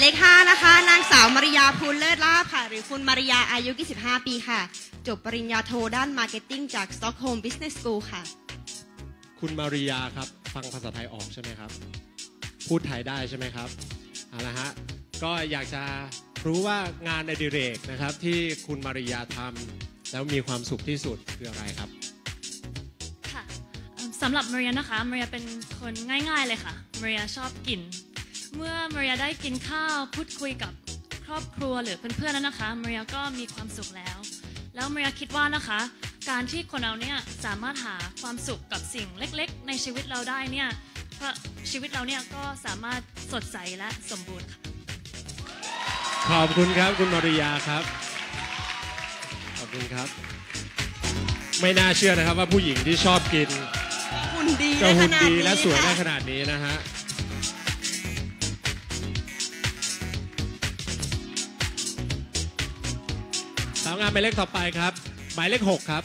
เลข5นะคะ นางสาวมาริยาภูลเลิศลาภค่ะ หรือคุณมาริยาอายุ 25 ปีค่ะ จบปริญญาโทด้านมาร์เก็ตติ้งจาก Stockholm Business School ค่ะ คุณมาริยาครับ ฟังภาษาไทยออกใช่ไหมครับ พูดไทยได้ใช่ไหมครับเอาละฮะก็อยากจะรู้ว่างานอดิเรกนะครับ ที่คุณมาริยาทำแล้วมีความสุขที่สุดคืออะไรครับค่ะเอิ่มสำหรับมาริยานะคะมาริยาเป็นคนง่าย ๆเลยค่ะมาริยาชอบกิน เมื่อมาริยาได้กินข้าวพูดคุยกับครอบครัวหรือเพื่อนๆแล้วนะคะมาริยาก็มีความสุขแล้ว แล้วมาริยาคิดว่านะคะ การที่คนเราเนี่ยสามารถหาความสุขกับสิ่งเล็กๆ ในชีวิตเราได้เนี่ยเพราะชีวิตเราเนี่ยก็สามารถสดใสและสมบูรณ์ค่ะขอบคุณครับคุณมาริยาครับ ขอบคุณครับ ไม่น่าเชื่อนะครับว่าผู้หญิงที่ชอบกินหุ่นดีจะได้ขหุ่นนาดดีนี้และสวยได้ค่ะขนาดนี้นะฮะ สาวงามหมายเลขต่อไปครับ หมายเลขหกครับ